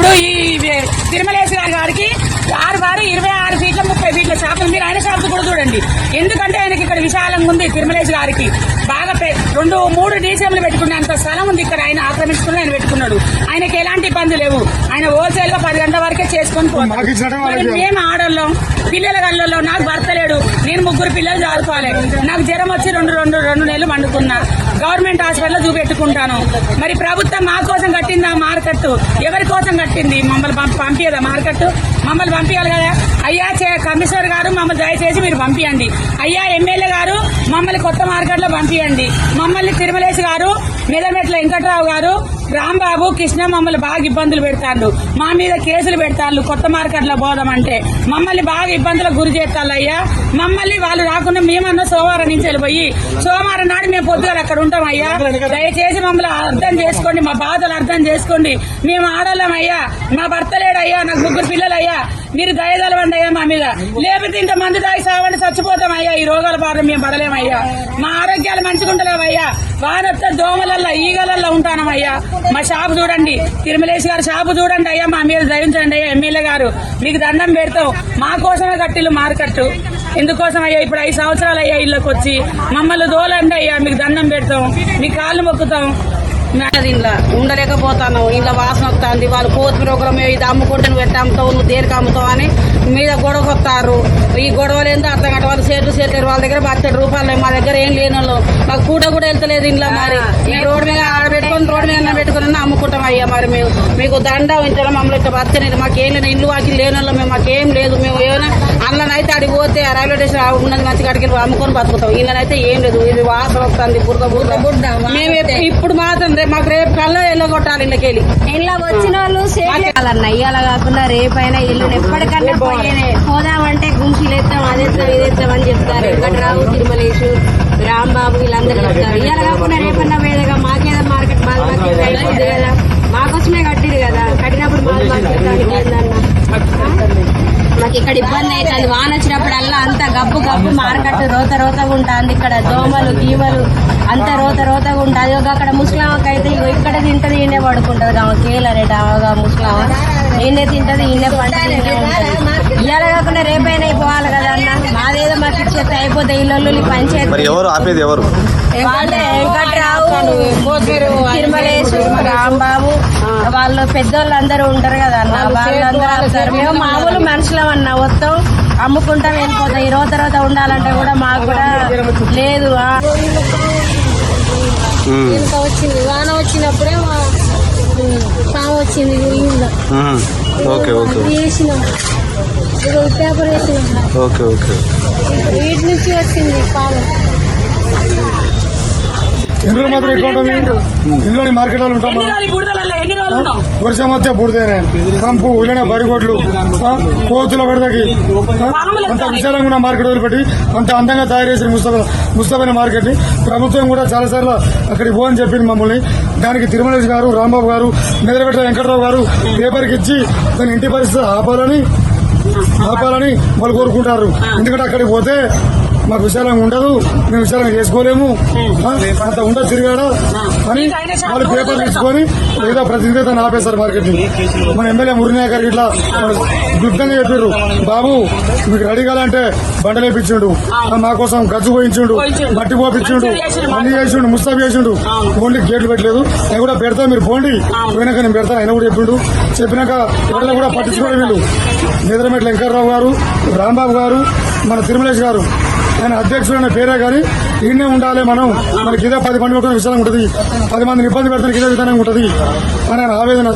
ఇప్పుడు ఈ తిరుమలేశ్వర గారి గారికి ఆరు వారు ఇరవై ఆరు ఫీట్ల ముప్పై ఫీట్ల షాపులు మీరు ఆయన షాపు కూడా చూడండి. ఎందుకంటే ఆయనకి ఇక్కడ విశాలంగా ఉంది తిరుమలేశ్ గారికి. బాగా రెండు మూడు డీసీఎంలు పెట్టుకునేంత స్థలం ఉంది ఇక్కడ. ఆయన ఆక్రమించుకుని ఆయన పెట్టుకున్నాడు. ఆయనకి ఎలాంటి ఇబ్బంది లేవు. ఆయన హోల్సేల్గా పది గంటల వరకే చేసుకొని మరి మేము ఆడోళ్ళం? పిల్లల గల్లలో నాకు భర్త లేడు. నేను ముగ్గురు పిల్లలు చదువుకోవాలి నాకు జ్వరం వచ్చి రెండు రెండు రెండు నెలలు వండుకున్నా గవర్నమెంట్ హాస్పిటల్లో చూపెట్టుకుంటాను. మరి ప్రభుత్వం మా కోసం కట్టిందా? మార్కెట్. ఎవరి కోసం కట్టింది? మమ్మల్ని పంప- పంపియదా మార్కెట్? మమ్మల్ని పంపించాలి కదా. అయ్యా చే- కమిషనర్ గారు మమ్మల్ని దయచేసి మీరు పంపించండి అయ్యా ఎమ్మెల్యే గారు మమ్మల్ని కొత్త మార్కెట్లో మమ్మల్ని తిరుమలేశ్ గారు మెదమెట్ల వెంకట్రావు గారు రాంబాబు కృష్ణ మమ్మల్ని బాగా ఇబ్బందులు పెడతాళ్ళు మా మీద కేసులు పెడతాళ్ళు కొత్త మార్కెట్లో పోదామంటే. మమ్మల్ని బాగా ఇబ్బందులకు గురి చేస్తాళ్ళు అయ్యా. మమ్మల్ని వాళ్ళు రాకుండా మేమన్నా సోమవారం నుంచి వెళ్ళిపోయి సోమవారం నాడు మేము పొద్దుగా అక్కడ ఉంటాం అయ్యా. దయచేసి మమ్మల్ని అర్థం చేసుకోండి మా బాధలు అర్థం చేసుకోండి. మేము ఆడలేం అయ్యా. మా భర్త లేడయ్యా నాకు ముగ్గురు పిల్లలు అయ్యా మీరు దయదలవండి అయ్యా మా మీద. లేకపోతే ఇంత మంది దాయి సావండి చచ్చిపోతాం అయ్యా. ఈ రోగాల బాధ మేము పడలేమయ్యా. మా ఆరోగ్యాలు మంచిగా ఉండలేవయ్యా వానొత్త దోమలల్లో ఈగలల్లో ఉంటానమయ్యా. మా షాపు చూడండి. తిరుమలేష్ గారు షాపు చూడండి అయ్యా మా మీద దయించండి అయ్యా ఎమ్మెల్యే గారు. మీకు దండం పెడతాం. మా కోసమే కట్టిల్లు మార్కెట్. ఎందుకోసం అయ్యా ఇప్పుడు ఐదు సంవత్సరాలు అయ్యా ఇళ్ళకి వచ్చి మమ్మల్ని దోలండి అయ్యా మీకు దండం పెడతాం. మీ కాళ్ళు మొక్కుతాం. ఇంట్లో ఉండలేకపోతాను ఇంట్లో వాసన వస్తుంది. వాళ్ళు కొత్తిమీర ఒకరు మేము ఇది అమ్ముకుంటే నువ్వు అమ్ముతావు నువ్వు దేనికి అమ్ముతావు అని మీద గొడవకు వస్తారు ఈ గొడవలు ఏందో అర్థం కాదు వాళ్ళు చేతులు చేతులు వాళ్ళ దగ్గర పచ్చడి రూపాయలు లేవు. మా దగ్గర ఏం లేని వాళ్ళు. మాకు కూట కూడా వెళ్తలేదు ఇంట్లో మరి. ఈ రోడ్డు మీద ఆడ పెట్టుకొని రోడ్డు మీద పెట్టుకుని అమ్ముకుంటాం అయ్యా మరి మేము. మీకు దండ ఇంట్లో మమ్మల్ని ఇట్లా మాకేం లేదు ఇల్లు వాకి లేని వాళ్ళు మేము. మాకేం లేదు. మేము ఏమైనా పోతే ఆ రైల్వే స్టేషన్ ఉన్నది మంచిగా అడిగి అమ్ముకొని బతుకుతాం. ఇళ్ళనైతే ఏం లేదు. ఇది వాసన వస్తుంది బురద బురద. బురద మేము ఇప్పుడు మాత్రం రేపు మాకు రేపు కల్లా ఎల్లగొట్టాలి ఇళ్ళకెళ్ళి ఇలా వచ్చిన వాళ్ళు ఇయ్యాల కాకుండా రేపైనా ఇల్లు ఎప్పటికన్నా పోదామంటే గుంపులు ఎత్తాం అది ఎత్తాం ఇది ఎత్తాం అని చెప్తారు. వెంకటరావు తిరుమలేశు రాంబాబు వీళ్ళందరూ చెప్తారు. ఇయ్యాల కాకుండా రేపన్నా పోయేదిగా? మాకేదో మార్కెట్ అయిపోద్ది కదా మాకోసమే కట్టిరు కదా కట్టినప్పుడు మాది మార్కెట్ దానికి ఏందన్న మాకు ఇక్కడ ఇబ్బంది అవుతుంది వాన వచ్చినప్పుడల్లా అంత గబ్బు మార్కెట్ రోత రోతగా ఉంటుంది ఇక్కడ. దోమలు గీమలు అంత రోత రోతగా ఉంటుంది. ఒక అక్కడ ముస్లాంకి అయితే ఇగో ఇక్కడ తింటది ఈయనే పడుకుంటది. ఆమె కేలరేట ఆమె ముస్లాం ఈయనే తింటది ఈయనే పంటది ఇవాళ కాకుండా రేపైనా పోవాలి కదా అన్న. మాదేదో మాకు ఇచ్చేస్తే అయిపోతే ఇల్లు పంచాయతీ. మరి ఎవరు? ఆపేది ఎవరు? వాళ్ళే వెంకట్రావు తిరుమలేశు రాంబాబు వాళ్ళు పెద్దోళ్ళు అందరూ ఉంటారు కదా అన్న. వాళ్ళందరూ మేము మామూలు మనుషులం అన్న మొత్తం. అమ్ముకుంటాం వెళ్ళిపోతాం ఈ రోజు తర్వాత ఉండాలంటే కూడా మాకు కూడా లేదు. ఇంకా వచ్చింది. వాన వచ్చినప్పుడే పాము వచ్చింది. Okay okay. వేసినాం. పేపర్ వేసినాం. Okay okay. వీటి నుంచి వచ్చింది పాము. రోజులు మాత్రం ఎక్కువ ఉంటాం మేము? ఇంట్లోని మార్కెట్ వాళ్ళు ఉంటాం వర్షం వస్తే బుడిదేనే కంపు ఉల్లనే బరిగొడ్లు ఆ, కోతుల పడదకి అంత విశాలంగా ఉన్న మార్కెట్ వదిలిపెట్టి అంత అందంగా తయారు చేసిన ముస్తఫా ముస్తఫైన మార్కెట్ని ప్రభుత్వం కూడా చాలా సార్లు అక్కడికి పోని చెప్పింది మమ్మల్ని. దానికి తిరుమలేశ్ గారు రాంబాబు గారు మెదలబెట్ట వెంకటరావు గారు పేపర్కి ఇచ్చి దాని ఇంటి పరిస్థితి ఆపాలని ఆపాలని వాళ్ళు కోరుకుంటారు. ఎందుకంటే అక్కడికి పోతే మాకు విశాలంగా ఉండదు మేము విశాలంగా చేసుకోలేము. అంత ఉండదు తిరిగాడ? అని వాళ్ళు పేపర్ తీసుకొని ఏదో ప్రతినిధితో ఆపేశారు మార్కెట్ని మన ఎమ్మెల్యే మురినాయక్ గారికి ఇట్లా దుఃఖంగా చెప్పారు బాబు మీకు రెడీ కావాలంటే బండలు వేపించిండు. ఆ, మా కోసం గజ్జు పోయించుండు. మట్టి పోపించుండు అన్ని చేసిండు ముస్తాబ్ చేసిండు. ఓన్లీ గేట్లు పెట్టలేదు. నేను కూడా పెడతా మీరు పోండి. పోయినాక నేను పెడతాను ఆయన కూడా చెప్పిండు. చెప్పినాక ఎవరైనా కూడా పట్టించుకోవడం వీళ్ళు. నిద్రమెట్ల వెంకటరావు గారు రాంబాబు గారు మన తిరుమలేష్ గారు. ఆయన అధ్యక్షుడు అనే పేరే కానీ ఈయనే ఉండాలి మనం. మనకి ఇదే పది మంది ఒక విషయం ఉంటుంది. పది మందిని ఇబ్బంది పెడతానికి ఇదే విధానం ఉంటుంది. అని ఆయన ఆవేదన.